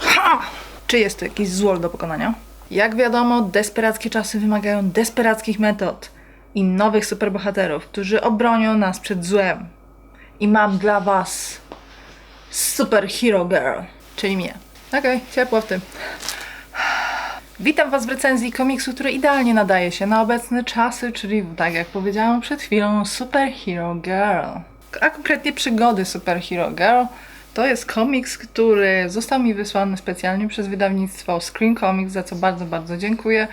Ha! Czy jest to jakiś złol do pokonania? Jak wiadomo, desperackie czasy wymagają desperackich metod i nowych superbohaterów, którzy obronią nas przed złem. I mam dla was Super Hero Girl, czyli mnie. Okej, ciepło w tym. Witam Was w recenzji komiksu, który idealnie nadaje się na obecne czasy, czyli tak jak powiedziałam przed chwilą, Super Hero Girl. A konkretnie przygody Super Hero Girl. To jest komiks, który został mi wysłany specjalnie przez wydawnictwo Screen Comics, za co bardzo, bardzo dziękuję.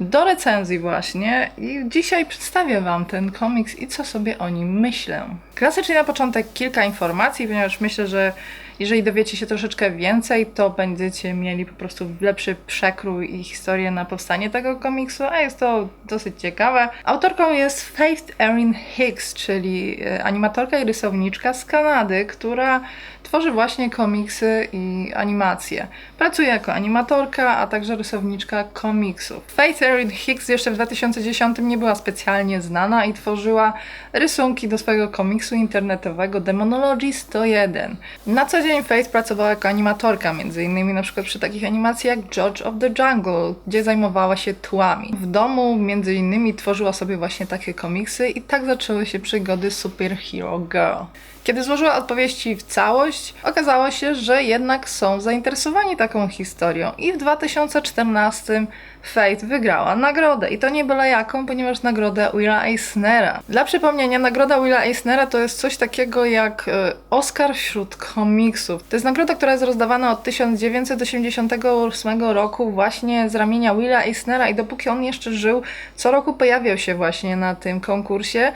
Do recenzji właśnie i dzisiaj przedstawię Wam ten komiks i co sobie o nim myślę. Klasycznie na początek kilka informacji, ponieważ myślę, że jeżeli dowiecie się troszeczkę więcej, to będziecie mieli po prostu lepszy przekrój i historię na powstanie tego komiksu, a jest to dosyć ciekawe. Autorką jest Faith Erin Hicks, czyli e, animatorka i rysowniczka z Kanady, która tworzy właśnie komiksy i animacje. Pracuje jako animatorka, a także rysowniczka komiksów. Faith Erin Hicks jeszcze w 2010 nie była specjalnie znana i tworzyła rysunki do swojego komiksu internetowego Demonology 101. Na co dzień Faith pracowała jako animatorka, między innymi na przykład przy takich animacjach jak George of the Jungle, gdzie zajmowała się tłami. W domu między innymi tworzyła sobie właśnie takie komiksy i tak zaczęły się przygody Super Hero Girl. Kiedy złożyła odpowiedzi w całość, okazało się, że jednak są zainteresowani taką historią i w 2014 Fate wygrała nagrodę i to nie byle jaką, ponieważ nagrodę Willa Eisnera. Dla przypomnienia, nagroda Willa Eisnera to jest coś takiego jak e, Oscar wśród komiksów. To jest nagroda, która jest rozdawana od 1988 roku właśnie z ramienia Willa Eisnera i dopóki on jeszcze żył, co roku pojawiał się właśnie na tym konkursie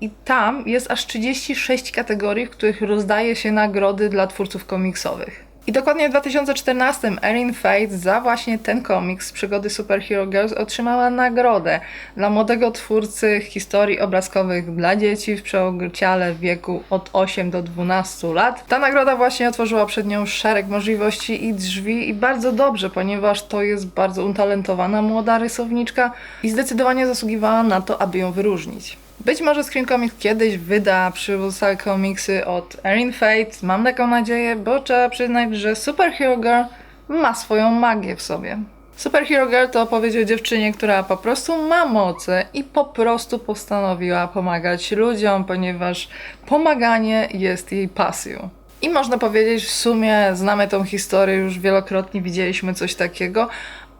i tam jest aż 36 kategorii, w których rozdaje się nagrody dla twórców komiksowych. I dokładnie w 2014 Erin Fate za właśnie ten komiks Przygody Superhero Girls otrzymała nagrodę dla młodego twórcy historii obrazkowych dla dzieci w przeociale w wieku od 8 do 12 lat. Ta nagroda właśnie otworzyła przed nią szereg możliwości i drzwi i bardzo dobrze, ponieważ to jest bardzo utalentowana młoda rysowniczka i zdecydowanie zasługiwała na to, aby ją wyróżnić. Być może Screen Comics kiedyś wyda przywództwa komiksy od Erin Fate, mam taką nadzieję, bo trzeba przyznać, że Superhero Girl ma swoją magię w sobie. Superhero Girl to opowieść o dziewczynie, która po prostu ma moce i po prostu postanowiła pomagać ludziom, ponieważ pomaganie jest jej pasją. I można powiedzieć, w sumie znamy tą historię, już wielokrotnie widzieliśmy coś takiego,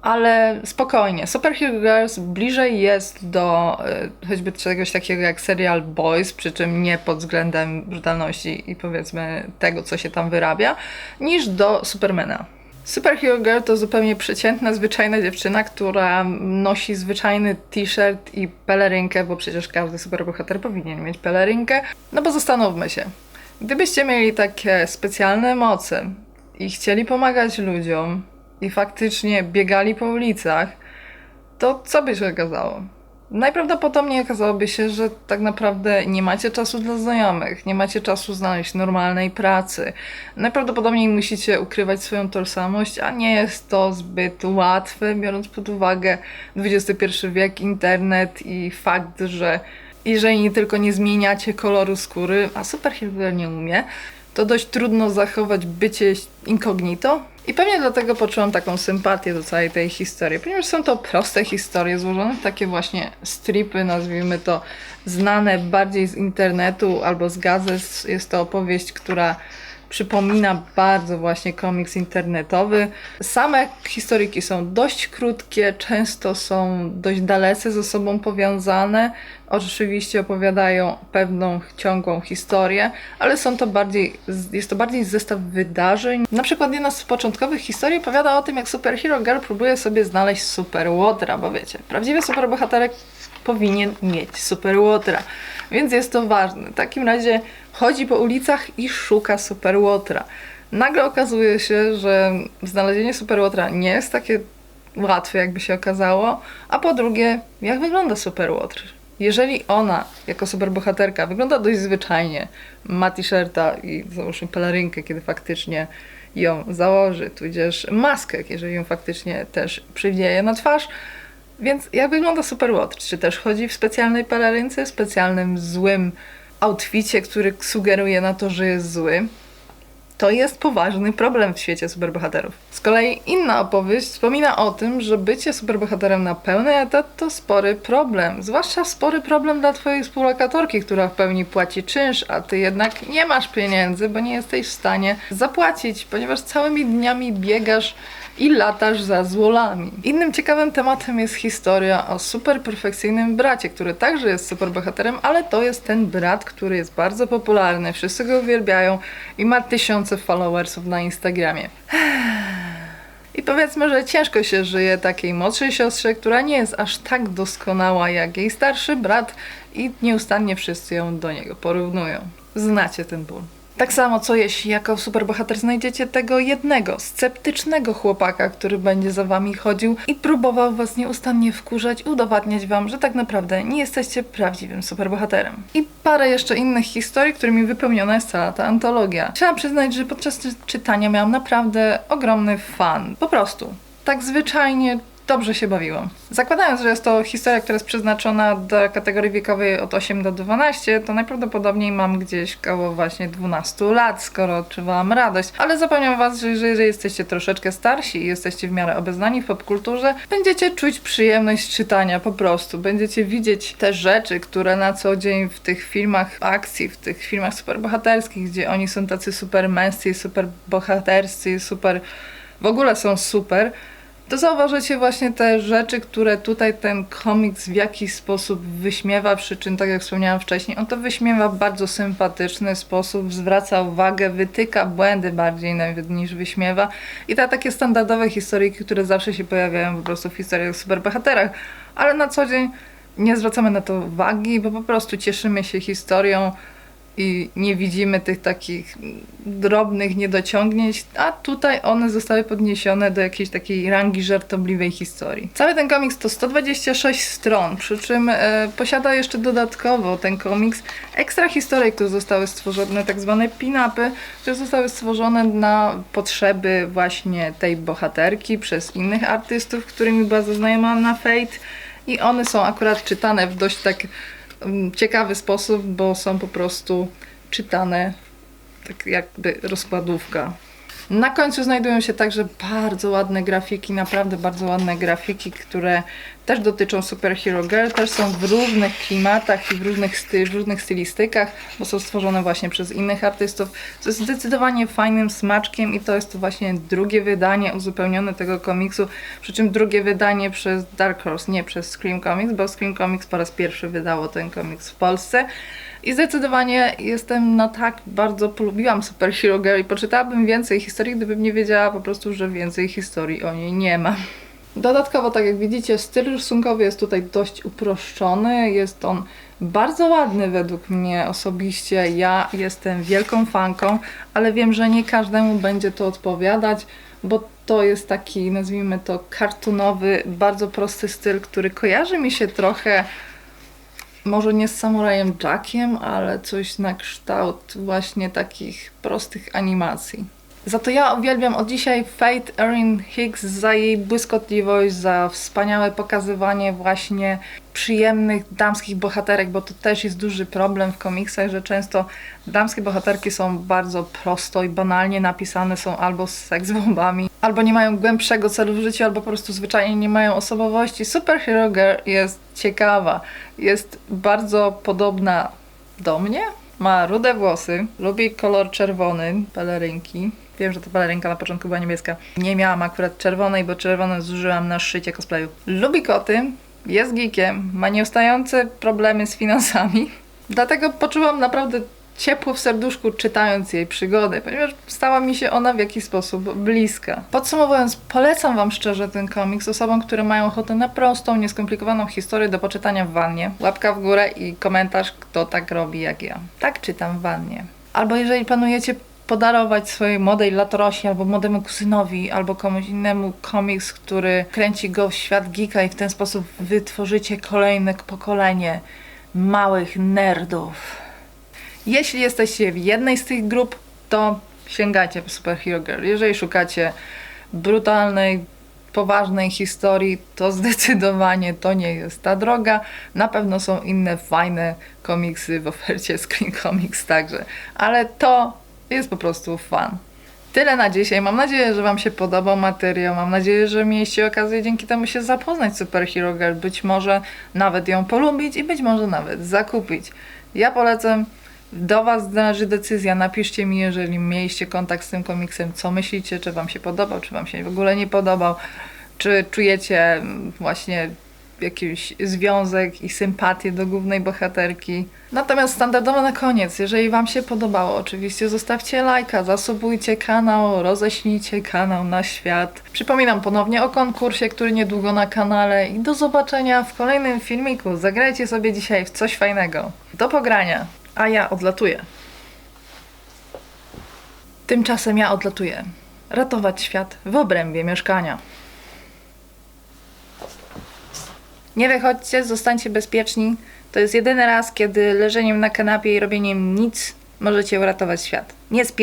ale spokojnie. Superhero Girls bliżej jest do y, choćby czegoś takiego jak serial Boys, przy czym nie pod względem brutalności i powiedzmy tego, co się tam wyrabia, niż do Supermana. Superhero Girl to zupełnie przeciętna, zwyczajna dziewczyna, która nosi zwyczajny t-shirt i pelerynkę, bo przecież każdy superbohater powinien mieć pelerynkę. No bo zastanówmy się, gdybyście mieli takie specjalne moce i chcieli pomagać ludziom, i faktycznie biegali po ulicach, to co by się okazało? Najprawdopodobniej okazałoby się, że tak naprawdę nie macie czasu dla znajomych, nie macie czasu znaleźć normalnej pracy. Najprawdopodobniej musicie ukrywać swoją tożsamość, a nie jest to zbyt łatwe, biorąc pod uwagę XXI wiek, internet i fakt, że jeżeli tylko nie zmieniacie koloru skóry, a superhero nie umie, to dość trudno zachować bycie incognito. I pewnie dlatego poczułam taką sympatię do całej tej historii, ponieważ są to proste historie złożone w takie właśnie stripy, nazwijmy to znane bardziej z internetu albo z gazet. Jest to opowieść, która przypomina bardzo właśnie komiks internetowy. Same historyki są dość krótkie, często są dość dalece ze sobą powiązane. Oczywiście opowiadają pewną ciągłą historię, ale są to bardziej, jest to bardziej zestaw wydarzeń. Na przykład jedna z początkowych historii opowiada o tym, jak Superhero Girl próbuje sobie znaleźć Super Łotra, bo wiecie, prawdziwy superbohaterek powinien mieć Super Łotra, więc jest to ważne. W takim razie chodzi po ulicach i szuka Super Łotra. Nagle okazuje się, że znalezienie Super Łotra nie jest takie łatwe, jakby się okazało, a po drugie, jak wygląda Super Łotr? Jeżeli ona, jako superbohaterka, wygląda dość zwyczajnie, ma t-shirta i załóżmy pelerynkę, kiedy faktycznie ją założy, tudzież maskę, jeżeli ją faktycznie też przywieje na twarz, więc jak wygląda Super Łotr? Czy też chodzi w specjalnej pelerynce, specjalnym złym outficie, który sugeruje na to, że jest zły, to jest poważny problem w świecie superbohaterów. Z kolei inna opowieść wspomina o tym, że bycie superbohaterem na pełny etat to spory problem. Zwłaszcza spory problem dla twojej współlokatorki, która w pełni płaci czynsz, a ty jednak nie masz pieniędzy, bo nie jesteś w stanie zapłacić, ponieważ całymi dniami biegasz i latasz za złolami. Innym ciekawym tematem jest historia o super perfekcyjnym bracie, który także jest superbohaterem, ale to jest ten brat, który jest bardzo popularny, wszyscy go uwielbiają i ma tysiące followersów na Instagramie. I powiedzmy, że ciężko się żyje takiej młodszej siostrze, która nie jest aż tak doskonała jak jej starszy brat i nieustannie wszyscy ją do niego porównują. Znacie ten ból. Tak samo co jeśli jako superbohater znajdziecie tego jednego, sceptycznego chłopaka, który będzie za wami chodził i próbował was nieustannie wkurzać, udowadniać wam, że tak naprawdę nie jesteście prawdziwym superbohaterem. I parę jeszcze innych historii, którymi wypełniona jest cała ta antologia. Trzeba przyznać, że podczas czytania miałam naprawdę ogromny fan. Po prostu. Tak zwyczajnie dobrze się bawiłam. Zakładając, że jest to historia, która jest przeznaczona do kategorii wiekowej od 8 do 12, to najprawdopodobniej mam gdzieś koło właśnie 12 lat, skoro odczuwałam radość. Ale zapewniam Was, że jeżeli jesteście troszeczkę starsi i jesteście w miarę obeznani w popkulturze, będziecie czuć przyjemność czytania po prostu. Będziecie widzieć te rzeczy, które na co dzień w tych filmach akcji, w tych filmach superbohaterskich, gdzie oni są tacy super męscy, super bohaterscy, super... w ogóle są super, to zauważycie właśnie te rzeczy, które tutaj ten komiks w jakiś sposób wyśmiewa, przy czym tak jak wspomniałam wcześniej, on to wyśmiewa w bardzo sympatyczny sposób, zwraca uwagę, wytyka błędy bardziej nawet niż wyśmiewa. I te takie standardowe historyjki, które zawsze się pojawiają po prostu w historiach o superbohaterach, ale na co dzień nie zwracamy na to uwagi, bo po prostu cieszymy się historią, i nie widzimy tych takich drobnych niedociągnięć, a tutaj one zostały podniesione do jakiejś takiej rangi żartobliwej historii. Cały ten komiks to 126 stron, przy czym e, posiada jeszcze dodatkowo ten komiks ekstra historii, które zostały stworzone, tak zwane pin-upy, które zostały stworzone na potrzeby właśnie tej bohaterki przez innych artystów, którymi była zaznajomiona na Fate i one są akurat czytane w dość tak ciekawy sposób, bo są po prostu czytane tak jakby rozkładówka. Na końcu znajdują się także bardzo ładne grafiki, naprawdę bardzo ładne grafiki, które też dotyczą Superhero Girl, też są w różnych klimatach i w różnych, w różnych stylistykach, bo są stworzone właśnie przez innych artystów. To jest zdecydowanie fajnym smaczkiem i to jest to właśnie drugie wydanie uzupełnione tego komiksu, przy czym drugie wydanie przez Dark Horse, nie przez Scream Comics, bo Scream Comics po raz pierwszy wydało ten komiks w Polsce. I zdecydowanie jestem na tak bardzo polubiłam Superhero Girl i poczytałabym więcej historii, gdybym nie wiedziała po prostu, że więcej historii o niej nie ma. Dodatkowo, tak jak widzicie, styl rysunkowy jest tutaj dość uproszczony. Jest on bardzo ładny według mnie osobiście. Ja jestem wielką fanką, ale wiem, że nie każdemu będzie to odpowiadać, bo to jest taki, nazwijmy to, kartunowy, bardzo prosty styl, który kojarzy mi się trochę może nie z samurajem Jackiem, ale coś na kształt właśnie takich prostych animacji. Za to ja uwielbiam od dzisiaj Fate Erin Hicks za jej błyskotliwość, za wspaniałe pokazywanie właśnie przyjemnych damskich bohaterek, bo to też jest duży problem w komiksach, że często damskie bohaterki są bardzo prosto i banalnie napisane, są albo z seksbombami, albo nie mają głębszego celu w życiu, albo po prostu zwyczajnie nie mają osobowości. Superhero Girl jest ciekawa, jest bardzo podobna do mnie, ma rude włosy, lubi kolor czerwony, pelerynki. Wiem, że ta pelerynka na początku była niebieska. Nie miałam akurat czerwonej, bo czerwone zużyłam na szycie cosplayu. Lubi koty, jest geekiem, ma nieustające problemy z finansami. Dlatego poczułam naprawdę ciepło w serduszku czytając jej przygody, ponieważ stała mi się ona w jakiś sposób bliska. Podsumowując, polecam Wam szczerze ten komiks osobom, które mają ochotę na prostą, nieskomplikowaną historię do poczytania w wannie. Łapka w górę i komentarz, kto tak robi jak ja. Tak czytam w wannie. Albo jeżeli planujecie podarować swojej młodej latorośli albo młodemu kuzynowi albo komuś innemu komiks, który kręci go w świat geeka i w ten sposób wytworzycie kolejne pokolenie małych nerdów. Jeśli jesteście w jednej z tych grup, to sięgajcie po Superhero Girl. Jeżeli szukacie brutalnej, poważnej historii, to zdecydowanie to nie jest ta droga. Na pewno są inne fajne komiksy w ofercie Screen Comics także, ale to jest po prostu fan. Tyle na dzisiaj. Mam nadzieję, że Wam się podobał materiał. Mam nadzieję, że mieliście okazję dzięki temu się zapoznać z Super Hero Girl. Być może nawet ją polubić i być może nawet zakupić. Ja polecam. Do Was należy decyzja. Napiszcie mi, jeżeli mieliście kontakt z tym komiksem, co myślicie, czy Wam się podobał, czy Wam się w ogóle nie podobał, czy czujecie mm, właśnie jakiś związek i sympatię do głównej bohaterki. Natomiast standardowo na koniec, jeżeli Wam się podobało, oczywiście zostawcie lajka, zasubujcie kanał, roześlijcie kanał na świat. Przypominam ponownie o konkursie, który niedługo na kanale i do zobaczenia w kolejnym filmiku. Zagrajcie sobie dzisiaj w coś fajnego. Do pogrania, a ja odlatuję. Tymczasem ja odlatuję. Ratować świat w obrębie mieszkania. Nie wychodźcie, zostańcie bezpieczni. To jest jedyny raz, kiedy leżeniem na kanapie i robieniem nic możecie uratować świat. Nie spie-